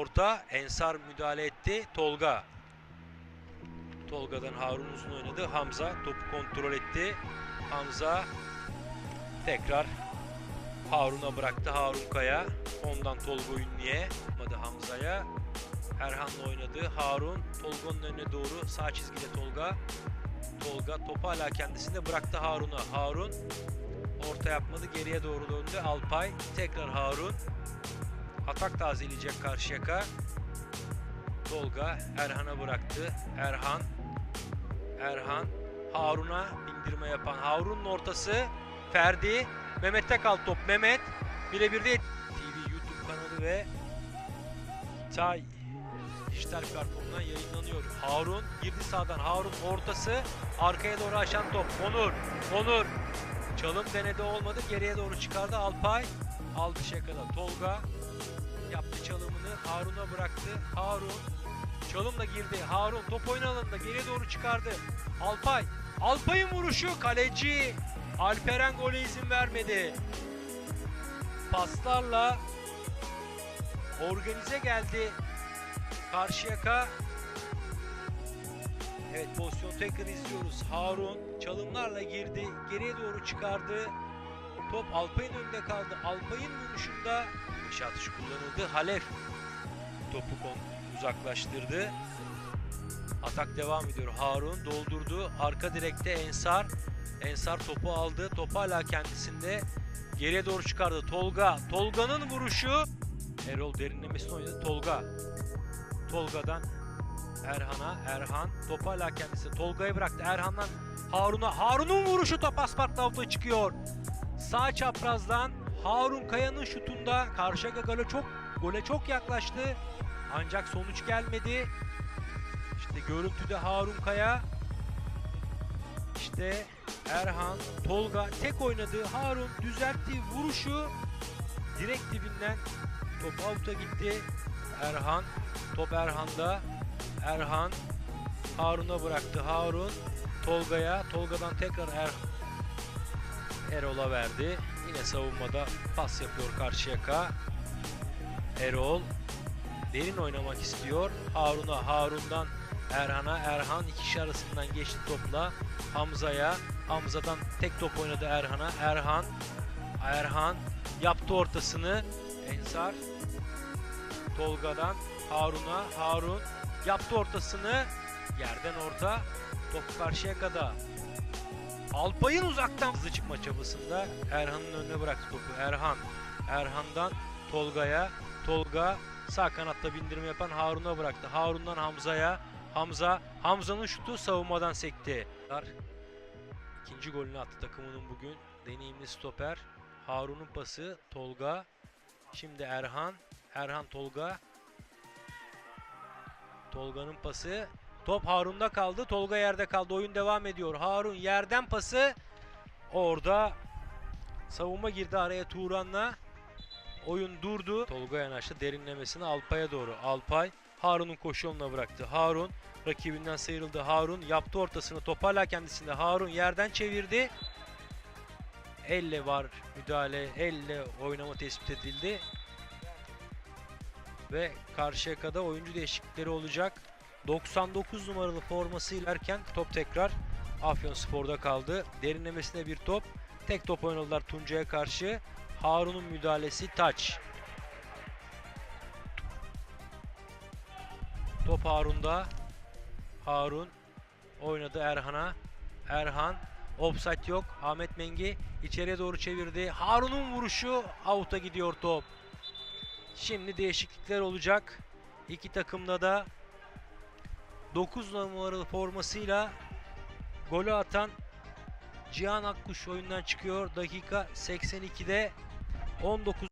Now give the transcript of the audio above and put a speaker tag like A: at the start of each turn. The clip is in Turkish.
A: orta. Ensar müdahale etti. Tolga. Tolga'dan Harun uzun oynadı. Hamza topu kontrol etti. Hamza tekrar Harun'a bıraktı. Harun Kaya. Ondan Tolga Ünlü'ye. Hamza'ya. Erhan'la oynadı. Harun Tolga'nın önüne doğru sağ çizgide Tolga. Tolga topu hala kendisinde bıraktı Harun'a. Harun orta yapmadı. Geriye doğru döndü. Alpay tekrar Harun. Atak tazeleyecek Karşıyaka. Tolga Erhan'a bıraktı. Erhan. Erhan. Harun'a bindirme yapan. Harun'un ortası. Ferdi. Mehmet'te kal top. Mehmet. Birebir de TV YouTube kanalı ve Tay dijital platformundan yayınlanıyor. Harun girdi sağdan. Harun ortası. Arkaya doğru aşan top. Onur. Onur. Çalım denedi olmadı. Geriye doğru çıkardı. Alpay. Aldı şakada. Tolga. Bıraktı. Harun. Çalımla girdi. Harun top oyun alanında geriye doğru çıkardı. Alpay. Alpay'ın vuruşu kaleci. Alperen gole izin vermedi. Paslarla organize geldi. Karşıyaka. Evet pozisyon tekrar izliyoruz. Harun çalımlarla girdi. Geriye doğru çıkardı. Top Alpay'ın önünde kaldı. Alpay'ın vuruşunda dış atış kullanıldı. Halef topu uzaklaştırdı. Atak devam ediyor. Harun doldurdu. Arka direkte Ensar. Ensar topu aldı. Top hala kendisinde. Geriye doğru çıkardı. Tolga. Tolga'nın vuruşu. Erol derinlemesine oynadı. Tolga. Tolga'dan Erhan'a. Erhan. Top hala kendisi. Tolga'ya bıraktı. Erhan'dan Harun'a. Harun'un vuruşu top asfaltla avuta çıkıyor. Sağ çaprazdan Harun Kaya'nın şutunda Karşıyaka gole çok gole çok yaklaştı. Ancak sonuç gelmedi. İşte görüntüde Harun Kaya. İşte Erhan, Tolga tek oynadığı Harun düzelttiği vuruşu direkt dibinden top out'a gitti. Erhan, top Erhan'da. Erhan Harun'a bıraktı. Harun Tolga'ya, Tolga'dan tekrar Er Erol'a verdi. Yine savunmada pas yapıyor Karşıyaka. Erol derin oynamak istiyor. Harun'a, Harun'dan Erhan'a, Erhan iki kişi arasından geçti topla. Hamza'ya, Hamza'dan tek top oynadı Erhan'a. Erhan, Erhan yaptı ortasını. Ensar, Tolga'dan Harun'a, Harun yaptı ortasını. Yerden orta, top karşıya kadar. Alpay'ın uzaktan hızlı çıkma çabasında Erhan'ın önüne bıraktı topu. Erhan, Erhan'dan Tolga'ya, Tolga sağ kanatta bindirme yapan Harun'a bıraktı. Harun'dan Hamza'ya, Hamza, Hamza'nın şutu savunmadan sekti. İkinci golünü attı takımının bugün. Deneyimli stoper. Harun'un pası Tolga. Şimdi Erhan. Erhan Tolga. Tolga'nın pası. Top Harun'da kaldı. Tolga yerde kaldı. Oyun devam ediyor. Harun yerden pası. Orada savunma girdi araya Turan'la. Oyun durdu. Tolga yanaştı derinlemesine Alpay'a doğru. Alpay Harun'un koşu yoluna bıraktı. Harun rakibinden sıyrıldı. Harun yaptı ortasını. Top hala kendisinde. Harun yerden çevirdi. Elle var müdahale. Elle oynama tespit edildi. Ve Karşıyaka'da oyuncu değişiklikleri olacak. 99 numaralı formasıyla erken top tekrar Afyonspor'da kaldı. Derinlemesine bir top. Tek top oynadılar Tuncay'a karşı. Harun'un müdahalesi taç. Top Harun'da. Harun oynadı Erhan'a. Erhan offside yok. Ahmet Mengi içeriye doğru çevirdi. Harun'un vuruşu out'a gidiyor top. Şimdi değişiklikler olacak. İki takımda da 9 numaralı formasıyla golü atan Cihan Akkuş oyundan çıkıyor. Dakika 82'de 19